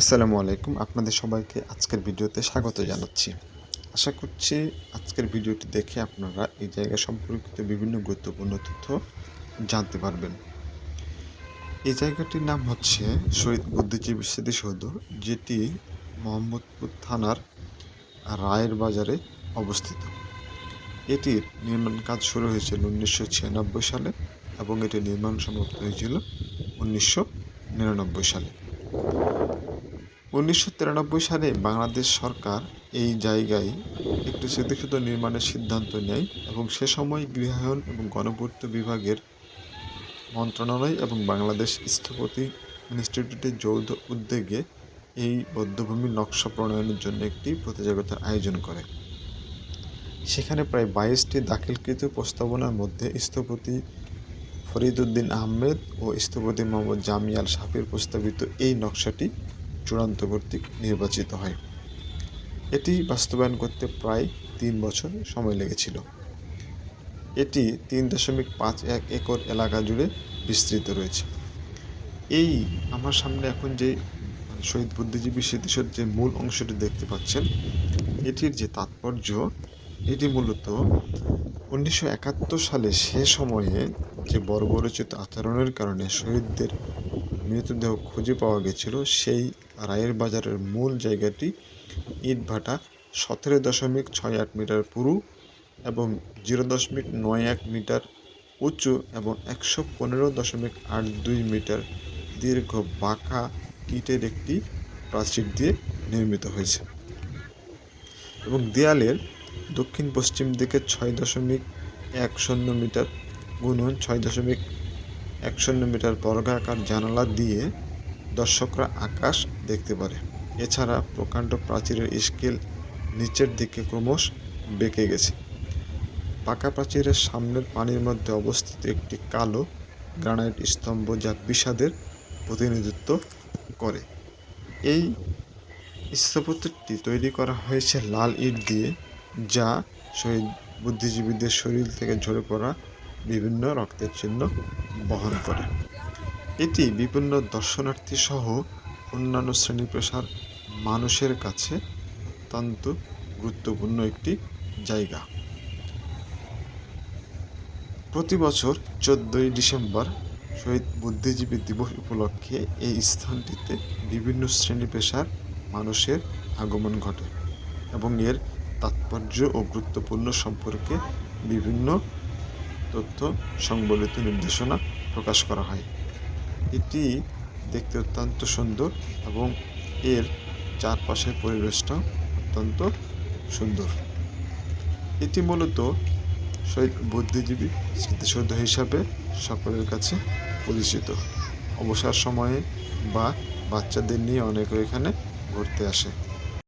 আসসালামু আলাইকুম। আপনাদের সবাইকে আজকের ভিডিওতে স্বাগত জানাচ্ছি। আশা করছি আজকের ভিডিওটি দেখে আপনারা এই জায়গা সম্পর্কিত বিভিন্ন গুরুত্বপূর্ণ তথ্য জানতে পারবেন। এই জায়গাটির নাম হচ্ছে শহীদ বুদ্ধিজীবী স্মৃতিসৌধ, যেটি মোহাম্মদপুর থানার রায়ের বাজারে অবস্থিত। এটির নির্মাণ কাজ শুরু হয়েছিল উনিশশো ছিয়ানব্বই সালে এবং এটি নির্মাণ সমাপ্ত হয়েছিল উনিশশো নিরানব্বই সালে। উনিশশো তিরানব্বই সালে বাংলাদেশ সরকার এই জায়গায় একটি স্মৃতিসৌধ নির্মাণের সিদ্ধান্ত নেয় এবং সে সময় গৃহায়ন এবং গণপূর্ত বিভাগের মন্ত্রণালয় এবং বাংলাদেশ স্থপতি ইনস্টিটিউটের যৌথ উদ্যোগে এই বদ্ধভূমির নকশা প্রণয়নের জন্য একটি প্রতিযোগিতার আয়োজন করে। সেখানে প্রায় বাইশটি দাখিলকৃত প্রস্তাবনার মধ্যে স্থপতি ফরিদউদ্দিন আহমেদ ও স্থপতি মোহাম্মদ জামিয়াল সাফির প্রস্তাবিত এই নকশাটি চূড়ান্ত কর্তৃক নির্বাচিত হয়। এটি বাস্তবায়ন করতে প্রায় তিন বছর সময় লেগেছিল। এটি তিন দশমিক পাঁচ এক একর এলাকা জুড়ে বিস্তৃত রয়েছে। এই আমার সামনে এখন যে শহীদ বুদ্ধিজীবী স্মৃতিসৌধ যে মূল অংশটি দেখতে পাচ্ছেন, এটির যে তাৎপর্য, এটি মূলত উনিশশো একাত্তর সালে সে সময়ে যে বর্বরচিত আচরণের কারণে শহীদদের মৃতদেহ খুঁজে পাওয়া গেছিল, সেই রায়ের বাজারের মূল জায়গাটি ইটভাটা, সতেরো দশমিক ছয় আট মিটার পুরু এবং জিরো দশমিক নয় এক মিটার উঁচু এবং একশো পনেরো দশমিক আট দুই মিটার দীর্ঘ বাঁকা ইটের একটি প্রাচীর দিয়ে নির্মিত হয়েছে এবং দেয়ালের দক্ষিণ পশ্চিম দিকে ছয় দশমিক এক শূন্য মিটার গুণন ছয় দশমিক এক শূন্য মিটার বর্গাকার জানালা দিয়ে দর্শকরা আকাশ দেখতে পারে। এছাড়া প্রকাণ্ড প্রাচীরের স্কেল নিচের দিকে ক্রমশ বেঁকে গেছে। পাকা প্রাচীরের সামনের পানির মধ্যে অবস্থিত একটি কালো গ্রানাইট স্তম্ভ যা বিষাদের প্রতিনিধিত্ব করে। এই স্থাপত্যটি তৈরি করা হয়েছে লাল ইট দিয়ে, যা শহীদ বুদ্ধিজীবীদের শরীর থেকে ঝরে পড়া বিভিন্ন রক্তের চিহ্ন বহন করে। এটি বিভিন্ন দর্শনার্থী সহ অন্যান্য শ্রেণি পেশার মানুষের কাছে অত্যন্ত গুরুত্বপূর্ণ একটি জায়গা। প্রতি বছর চোদ্দোই ডিসেম্বর শহীদ বুদ্ধিজীবী দিবস উপলক্ষে এই স্থানটিতে বিভিন্ন শ্রেণি পেশার মানুষের আগমন ঘটে এবং এর তাৎপর্য ও গুরুত্বপূর্ণ সম্পর্কে বিভিন্ন তথ্য সংবলিত নির্দেশনা প্রকাশ করা হয়। এটি দেখতে অত্যন্ত সুন্দর এবং এর চারপাশের পরিবেশটা অত্যন্ত সুন্দর। এটি মূলত শহীদ বুদ্ধিজীবী স্মৃতিসৌধ হিসাবে সকলের কাছে পরিচিত। অবসর সময়ে বা বাচ্চাদের নিয়ে অনেকে এখানে ঘুরতে আসে।